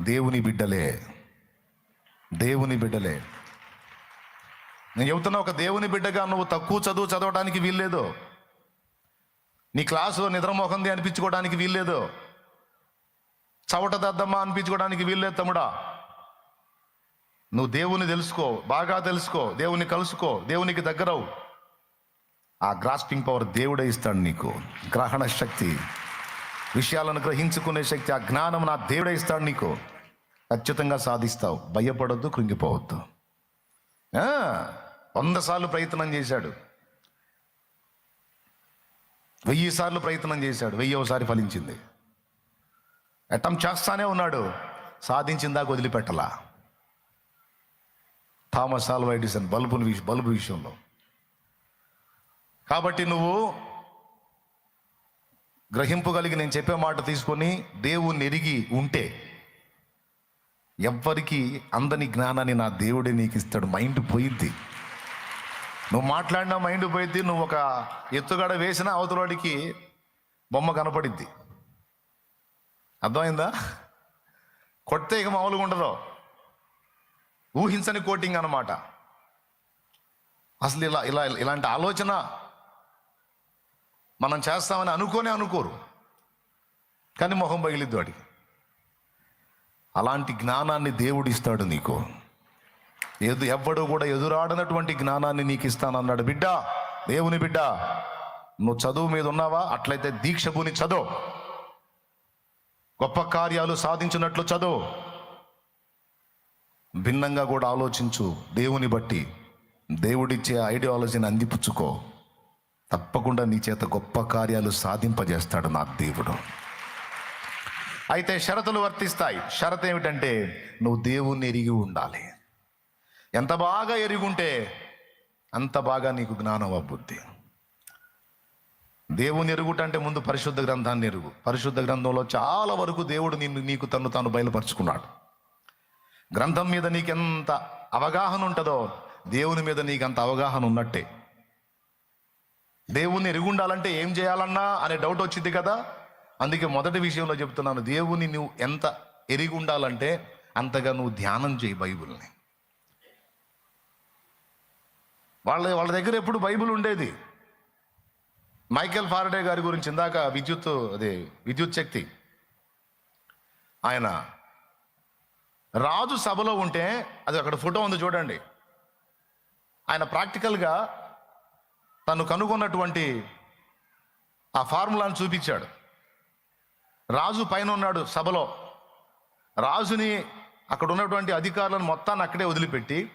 దేవుని బిడ్డలే దేవుని బిడ్డలే. నేను చెబుతున్నా ఒక దేవుని బిడ్డగా నువ్వు తక్కువ చదువు చదవడానికి వీల్లేదు. నీ క్లాసులో నిద్రమోహంది అనిపించుకోవడానికి వీల్లేదు. చవట దద్దమ్మ అనిపించుకోవడానికి వీల్లేదు తమ్ముడా. నువ్వు దేవుని తెలుసుకో బాగా తెలుసుకో దేవుని కలుసుకో దేవునికి దగ్గరవు. ఆ గ్రాస్పింగ్ పవర్ దేవుడే ఇస్తాడు నీకు. గ్రహణ శక్తి విషయాలను గ్రహించుకునే శక్తి ఆ జ్ఞానం నా దేవుడే ఇస్తాడు నీకు. ఖచ్చితంగా సాధిస్తావు. భయపడొద్దు కృంగిపోవద్దు. వంద సార్లు ప్రయత్నం చేశాడు. వెయ్యి సార్లు ప్రయత్నం చేశాడు. వెయ్యి ఒకసారి ఫలించింది. అటెంప్ట్ చేస్తానే ఉన్నాడు. సాధించిందాక వదిలిపెట్టలా. థామస్ ఆల్వా ఎడిసన్ బల్బుల విష బల్బు విషయంలో. కాబట్టి నువ్వు గ్రహింపు కలిగి నేను చెప్పే మాట తీసుకొని దేవుణ్ణి ఎరిగి ఉంటే ఎవ్వరికి అందని జ్ఞానాన్ని నా దేవుడే నీకు ఇస్తాడు. మైండ్ పోయిద్ది. నువ్వు మాట్లాడినా మైండ్ పోయిద్ది. నువ్వు ఒక ఎత్తుగడ వేసినా అవతలవాడికి బొమ్మ కనపడిద్ది. అర్థమైందా? కొడితే ఇక మామూలుగా ఉండదు. ఊహించని కోటింగ్ అన్నమాట. అసలు ఇలా ఇలా ఇలాంటి ఆలోచన మనం చేస్తామని అనుకోనే అనుకోరు. కానీ మొహం పగిలిద్దు వాడికి. అలాంటి జ్ఞానాన్ని దేవుడు ఇస్తాడు నీకు. ఎదు ఎవ్వడు కూడా ఎదురాడనటువంటి జ్ఞానాన్ని నీకు ఇస్తానన్నాడు బిడ్డ దేవుని బిడ్డ నువ్వు చదువు మీద ఉన్నావా? అట్లయితే దీక్ష భూని చదువు. గొప్ప కార్యాలు సాధించినట్లు చదువు. భిన్నంగా కూడా ఆలోచించు. దేవుని బట్టి దేవుడిచ్చే ఐడియాలజీని అందిపుచ్చుకో. తప్పకుండా నీ చేత గొప్ప కార్యాలు సాధింపజేస్తాడు నా దేవుడు. అయితే షరతులు వర్తిస్తాయి. షరత్ ఏమిటంటే నువ్వు దేవుణ్ణి ఎరిగి ఉండాలి. ఎంత బాగా ఎరుగుంటే అంత బాగా నీకు జ్ఞానం అబ్బుద్ది దేవుని ఎరుగుట అంటే ముందు పరిశుద్ధ గ్రంథాన్ని ఎరుగు. పరిశుద్ధ గ్రంథంలో చాలా వరకు దేవుడు నిన్ను నీకు తను తాను బయలుపరుచుకున్నాడు. గ్రంథం మీద నీకెంత అవగాహన ఉంటుందో దేవుని మీద నీకు అంత అవగాహన ఉన్నట్టే. దేవుణ్ణి ఎరుగుండాలంటే ఏం చేయాలన్నా అనే డౌట్ వచ్చింది కదా? అందుకే మొదటి విషయంలో చెప్తున్నాను దేవుని నువ్వు ఎంత ఎరిగి ఉండాలంటే అంతగా నువ్వు ధ్యానం చేయి బైబిల్ని. వాళ్ళ వాళ్ళ దగ్గర ఎప్పుడు బైబిల్ ఉండేది? మైకేల్ ఫారడే గారి గురించి ఇందాక విద్యుత్ అదే విద్యుత్ శక్తి. ఆయన రాజు సభలో ఉంటే అది అక్కడ ఫోటో ఉంది చూడండి. ఆయన ప్రాక్టికల్గా తను కనుగొన్నటువంటి ఆ ఫార్ములాను చూపించాడు. రాజు పైన ఉన్నాడు సభలో. రాజుని అక్కడ ఉన్నటువంటి అధికారులను మొత్తాన్ని అక్కడే వదిలిపెట్టి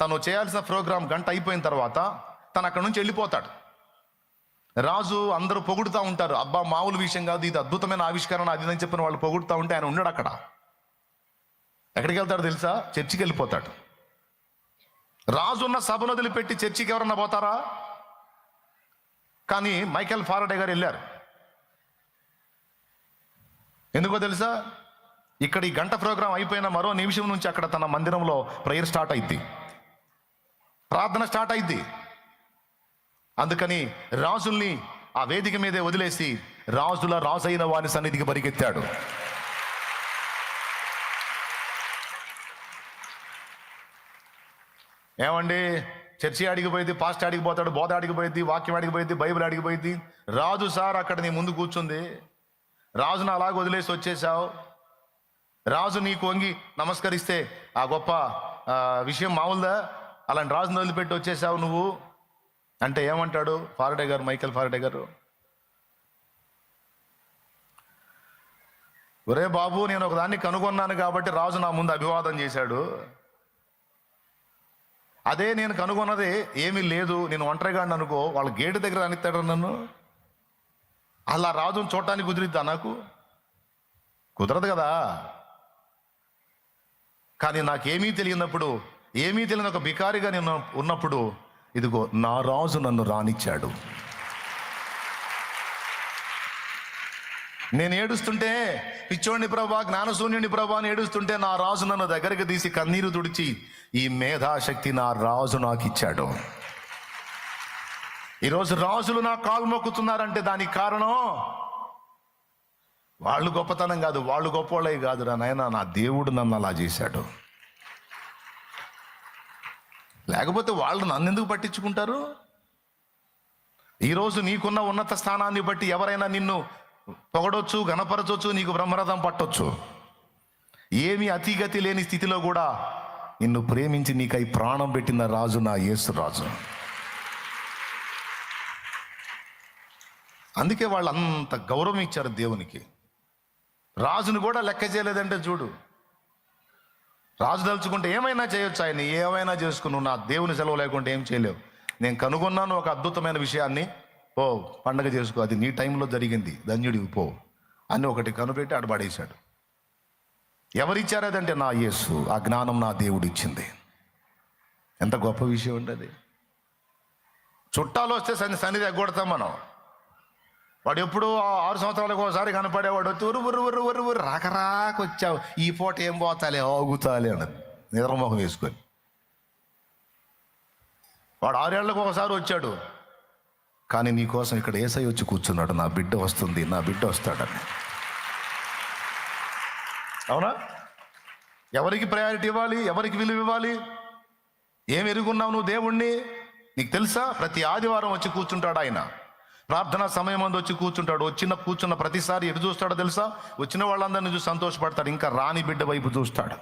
తను చేయాల్సిన ప్రోగ్రాం గంట అయిపోయిన తర్వాత తను అక్కడ నుంచి వెళ్ళిపోతాడు. రాజు అందరూ పొగుడుతూ ఉంటారు. అబ్బా మామూలు విషయం కాదు ఇది అద్భుతమైన ఆవిష్కరణ అది అని చెప్పిన వాళ్ళు పొగుడుతూ ఉంటే ఆయన ఉన్నాడు అక్కడ. ఎక్కడికి వెళ్తాడు తెలుసా? చర్చికి వెళ్ళిపోతాడు. రాజు ఉన్న సభను వదిలిపెట్టి చర్చికి ఎవరన్నా పోతారా? కానీ మైకేల్ ఫారడే గారు వెళ్ళారు. ఎందుకో తెలుసా? ఇక్కడ ఈ గంట ప్రోగ్రాం అయిపోయిన మరో నిమిషం నుంచి అక్కడ తన మందిరంలో ప్రేయర్ స్టార్ట్ అయింది ప్రార్థన స్టార్ట్ అయింది అందుకని రాజుల్ని ఆ వేదిక మీదే వదిలేసి రాజుల రాజైన వారి సన్నిధికి పరిగెత్తాడు. ఏమండి? చర్చి అడిగిపోయింది పాస్ట్ అడిగిపోతాడు బోధ అడిగిపోయింది వాక్యం అడిగిపోయింది బైబిల్ అడిగిపోయింది రాజు సార్ అక్కడ నీ ముందు కూర్చుంది. రాజును అలాగ వదిలేసి వచ్చేసావు. రాజు నీకు వంగి నమస్కరిస్తే ఆ గొప్ప విషయం మామూలుదా? అలాంటి రాజును వదిలిపెట్టి వచ్చేసావు నువ్వు? అంటే ఏమంటాడు ఫారడే గారు మైకేల్ ఫారడే గారు? ఒరే బాబు నేను ఒకదాన్ని కనుగొన్నాను కాబట్టి రాజు నా ముందు అభివాదం చేశాడు. అదే నేను కనుగొన్నది ఏమీ లేదు. నేను ఒంటరిగాడిని అనుకో వాళ్ళ గేటు దగ్గర అనిస్తాడు నన్ను? అలా రాజును చూడటానికి కుదిరిద్దా నాకు? కుదరదు కదా. కానీ నాకేమీ తెలియనప్పుడు ఏమీ తెలియని ఒక బికారిగా నేను ఉన్నప్పుడు ఇదిగో నా రాజు నన్ను రానిచ్చాడు. నేను ఏడుస్తుంటే పిచ్చోడిని ప్రభా జ్ఞానశూన్యుని ప్రభా అని ఏడుస్తుంటే నా రాజు నన్ను దగ్గరికి తీసి కన్నీరు తుడిచి ఈ మేధాశక్తి నా రాజు నాకు ఇచ్చాడు ఈరోజు రాజులు నా కాలు మొక్కుతున్నారంటే దానికి కారణం? వాళ్ళు గొప్పతనం కాదు వాళ్ళు గొప్పవాళ్ళే కాదు రా నాయన నా దేవుడు నన్ను అలా చేశాడు. లేకపోతే వాళ్ళు నన్ను ఎందుకు పట్టించుకుంటారు? ఈరోజు నీకున్న ఉన్నత స్థానాన్ని బట్టి ఎవరైనా నిన్ను పొగడొచ్చు గణపరచొచ్చు నీకు బ్రహ్మరథం పట్టొచ్చు. ఏమి అతిగతి లేని స్థితిలో కూడా నిన్ను ప్రేమించి నీకై ప్రాణం పెట్టిన రాజు నా యేసు రాజు. అందుకే వాళ్ళు అంత గౌరవం ఇచ్చారు దేవునికి. రాజును కూడా లెక్క చేయలేదంటే చూడు. రాజు తలుచుకుంటే ఏమైనా చేయొచ్చు ఆయన ఏమైనా చేసుకుని నా దేవుని సెలవు లేకుంటే ఏం చేయలేవు. నేను కనుగొన్నాను ఒక అద్భుతమైన విషయాన్ని. పో పండగ చేసుకో అది నీ టైంలో జరిగింది ధన్యుడివి పో అని ఒకటి కనుపెట్టి ఆడబడేశాడు ఎవరిచ్చారు అదంటే నా యేసు ఆ జ్ఞానం నా దేవుడు ఇచ్చింది. ఎంత గొప్ప విషయం అండి చుట్టాలు వస్తే సన్ని సన్నిధి ఎగ్గొడతాం మనం. వాడు ఎప్పుడు ఆరు సంవత్సరాలకు ఒకసారి కనపడేవాడు వచ్చి ఉరు ఉరు ఉరు ఉరు ఉరు వచ్చావు. ఈ పూట ఏం పోతాలే ఆగుతాలే అన్నది నిద్రమోహం వేసుకొని. వాడు ఆరేళ్ళకు ఒకసారి వచ్చాడు. కానీ నీకోసం ఇక్కడ ఏసై వచ్చి కూర్చున్నాడు. నా బిడ్డ వస్తుంది నా బిడ్డ వస్తాడని. అవునా? ఎవరికి ప్రయారిటీ ఇవ్వాలి ఎవరికి విలువ ఇవ్వాలి? ఏం ఎరుగున్నావు నువ్వు దేవుణ్ణి? నీకు తెలుసా? ప్రతి ఆదివారం వచ్చి కూర్చుంటాడు ఆయన. ప్రార్థన సమయం అందు వచ్చి కూర్చుంటాడు. వచ్చిన కూర్చున్న ప్రతిసారి ఎటు చూస్తాడో తెలుసా? వచ్చిన వాళ్ళందరినీ చూసి సంతోషపడతాడు. ఇంకా రాని బిడ్డ వైపు చూస్తాడు.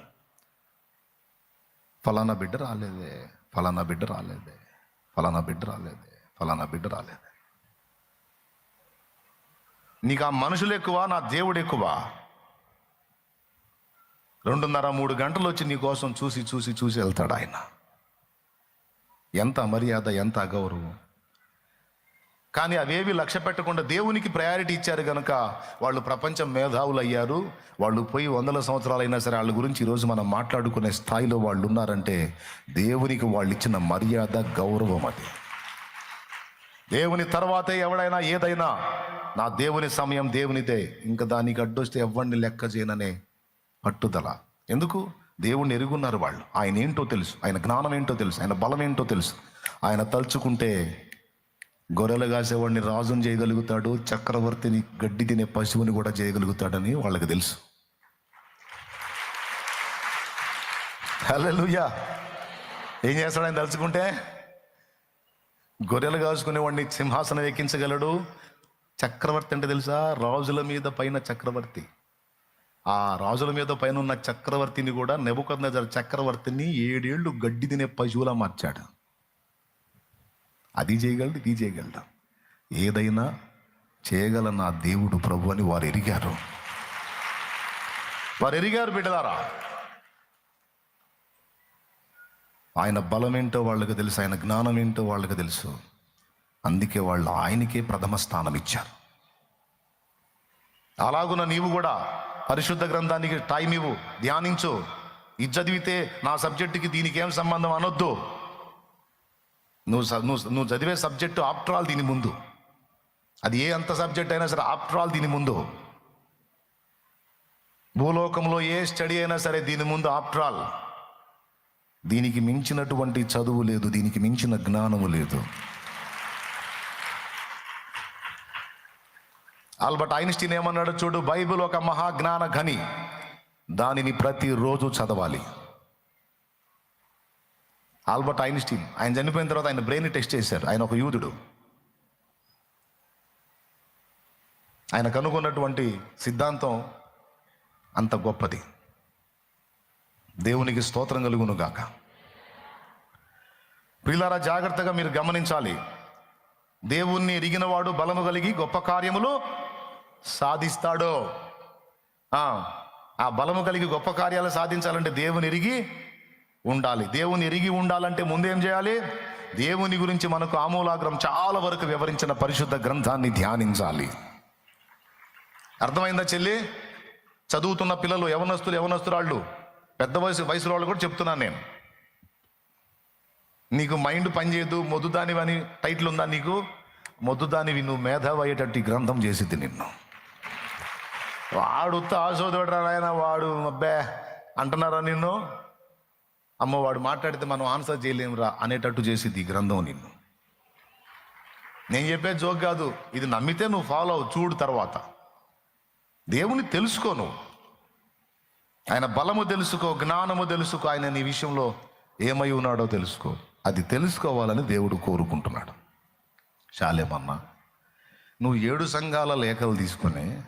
ఫలానా బిడ్డ రాలేదే. ఫలానా బిడ్డ రాలేదే. ఫలానా బిడ్డ రాలేదే. ఫలానా బిడ్డ రాలేదే. నీకు ఆ మనుషులు ఎక్కువ నా దేవుడు ఎక్కువ. రెండున్నర మూడు గంటలు వచ్చి నీ కోసం చూసి చూసి చూసి వెళ్తాడు ఆయన. ఎంత మర్యాద ఎంత అగౌరవం. కానీ అవేవి లక్ష్య పెట్టకుండా దేవునికి ప్రయారిటీ ఇచ్చారు కనుక వాళ్ళు ప్రపంచం మేధావులు అయ్యారు వాళ్ళు పోయి వందల సంవత్సరాలైనా సరే వాళ్ళ గురించి ఈరోజు మనం మాట్లాడుకునే స్థాయిలో వాళ్ళు ఉన్నారంటే దేవునికి వాళ్ళు ఇచ్చిన మర్యాద గౌరవం అది. దేవుని తర్వాతే ఎవడైనా ఏదైనా నా దేవుని సమయం దేవునిదే ఇంకా దానికి అడ్డొస్తే ఎవరిని లెక్క చేయననే పట్టుదల. ఎందుకు? దేవుణ్ణి ఎరుగున్నారు వాళ్ళు. ఆయన ఏంటో తెలుసు. ఆయన జ్ఞానం ఏంటో తెలుసు. ఆయన బలం ఏంటో తెలుసు. ఆయన తలుచుకుంటే గొర్రెలు కాసేవాడిని రాజుని చేయగలుగుతాడు చక్రవర్తిని గడ్డి తినే పశువుని కూడా చేయగలుగుతాడని వాళ్ళకి తెలుసు. హలోయా ఏం చేస్తాడని తలుచుకుంటే? గొర్రెలు కాసుకునేవాడిని సింహాసనం ఎక్కించగలడు. చక్రవర్తి అంటే తెలుసా? రాజుల మీద పైన చక్రవర్తి. ఆ రాజుల మీద పైన ఉన్న చక్రవర్తిని కూడా నెబుకొందజర చక్రవర్తిని ఏడేళ్ళు గడ్డి తినే పశువులా మార్చాడు. అది చేయగలడు ఇది చేయగలడు. ఏదైనా చేయగల నా దేవుడు ప్రభు అని వారు ఎరిగారు. వారు ఎరిగారు బిడ్డలారా. ఆయన బలం ఏంటో వాళ్ళకి తెలుసు ఆయన జ్ఞానం ఏంటో వాళ్ళకి తెలుసు. అందుకే వాళ్ళు ఆయనకే ప్రథమ స్థానం ఇచ్చారు. అలాగున నీవు కూడా పరిశుద్ధ గ్రంథానికి టైం ఇవ్వు ధ్యానించు. ఇది చదివితే నా సబ్జెక్టుకి దీనికి ఏం సంబంధం అనొద్దు. నువ్వు నువ్వు నువ్వు చదివే సబ్జెక్టు ఆఫ్టర్ ఆల్ దీని ముందు. అది ఏ అంత సబ్జెక్ట్ అయినా సరే ఆఫ్టర్ ఆల్ దీని ముందు. భూలోకంలో ఏ స్టడీ అయినా సరే దీని ముందు ఆఫ్టర్ ఆల్ దీనికి మించినటువంటి చదువు లేదు దీనికి మించిన జ్ఞానము లేదు. ఆల్బర్ట్ ఐన్స్టీన్ ఏమన్నాడు చూడు బైబిల్ ఒక మహాజ్ఞాన ఘని. దానిని ప్రతిరోజు చదవాలి. Albert Einstein. ఆయన చనిపోయిన తర్వాత ఆయన బ్రెయిన్ టెస్ట్ చేశారు. ఆయన ఒక యూదుడు. ఆయన కనుగొన్నటువంటి సిద్ధాంతం అంత గొప్పది. దేవునికి స్తోత్రం కలుగును గాక. పిల్లారా జాగ్రత్తగా మీరు గమనించాలి. దేవుణ్ణి ఎరిగినవాడు బలము కలిగి గొప్ప కార్యములు సాధిస్తాడో. ఆ, ఆ బలము కలిగి గొప్ప కార్యాలు సాధించాలంటే దేవుని ఎరిగి ఉండాలి. దేవుని ఎరిగి ఉండాలంటే ముందేం చేయాలి? దేవుని గురించి మనకు ఆమూలాగ్రం చాలా వరకు వివరించిన పరిశుద్ధ గ్రంథాన్ని ధ్యానించాలి. అర్థమైందా చెల్లి? చదువుతున్న పిల్లలు యవనస్తులు యవనస్తురాళ్ళు పెద్ద వయసు వయసు వాళ్ళు కూడా చెప్తున్నాను నేను. నీకు మైండ్ పనిచేయదు మొద్దుదానివి అని టైటిల్ ఉందా నీకు? మొద్దుదానివి నువ్వు మేధావి అయ్యేటట్టు గ్రంథం చేసింది నిన్ను. వాడు ఆశోదోడరా ఆయన వాడు అబ్బే అంటున్నారా నిన్ను? అమ్మ వాడు మాట్లాడితే మనం ఆన్సర్ చేయలేమురా అనేటట్టు చేసింది ఈ గ్రంథం నిన్ను. నేను చెప్పే జోక్ కాదు ఇది నమ్మితే నువ్వు ఫాలో అవు చూడు తర్వాత. దేవుని తెలుసుకో నువ్వు. ఆయన బలము తెలుసుకో జ్ఞానము తెలుసుకో ఆయన నీ విషయంలో ఏమై ఉన్నాడో తెలుసుకో. అది తెలుసుకోవాలని దేవుడు కోరుకుంటున్నాడు. చాలేమన్నా నువ్వు ఏడు సంఘాల లేఖలు తీసుకొని